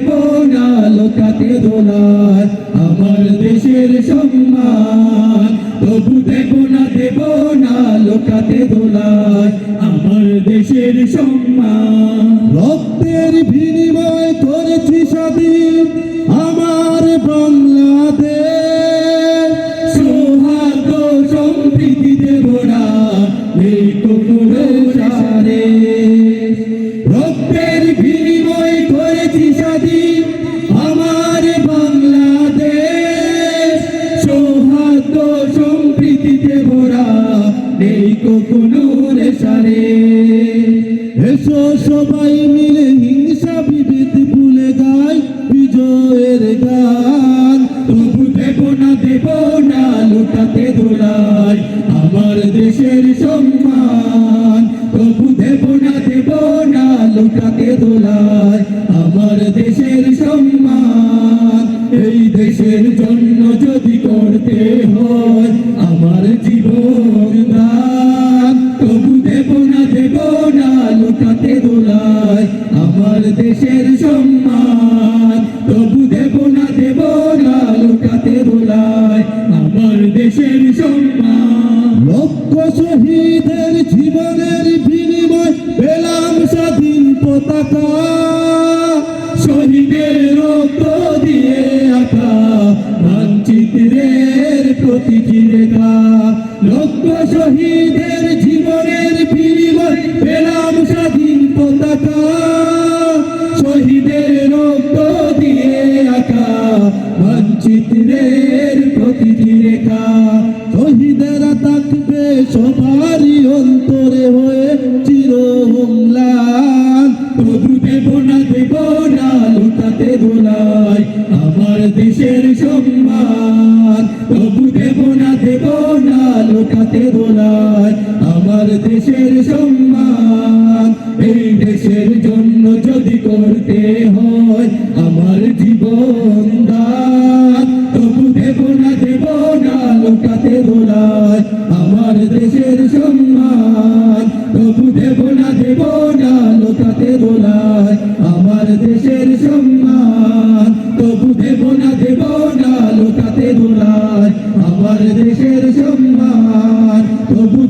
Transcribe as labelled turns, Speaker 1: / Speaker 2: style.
Speaker 1: দেব না লোকাতে দোলায় আমার দেশের সম্মান। তবু দেব না দেব না, লোকাতে দোলায় আমার দেশের সম্মান। কোনো সারে। এসো সবাই মিলে হিংসা বিভেদ ভুলে গাই বিজয়ের গান। তবু দেব না দেব না, লুটাতে দোলাই আমার দেশের সম্মান। তবু দেব না দেব না, লুটাতে দোলাই আমার দেশের সম্মান। এই দেশের জন্য যদি করতে হয়, আমার জীবন দান। লুটাতে আমার দেশের সম্মান। তবু দেব না দেব না লুটাতে দোলাই আমার দেশের সম্মান। লক্ষ শহীদের জীবনের বিনিময় পেলাম স্বাধীন পতাকা। শহীদের রক্ত দিয়ে আঁকা মানচিত্রের প্রতীকী রেখা। লক্ষ শহীদের সবারই অন্তরে হয়ে চির ম্লান তবু দেব না দেব না লুটাতে দোলাই আমার দেশের সম্মান। তবু দেব না দেব না লুটাতে দোলাই আমার দেশের সম্মান। এই দেশের জন্য যদি করতে হয়, আমার জীবন দান আমার দেশের সম্মান, তবু দেব না দেব না, লোকাতে দোলাই আমার দেশের সম্মান তবু দেব না দেব না লোকাতে দোলাই আমার দেশের সম্মান, তবু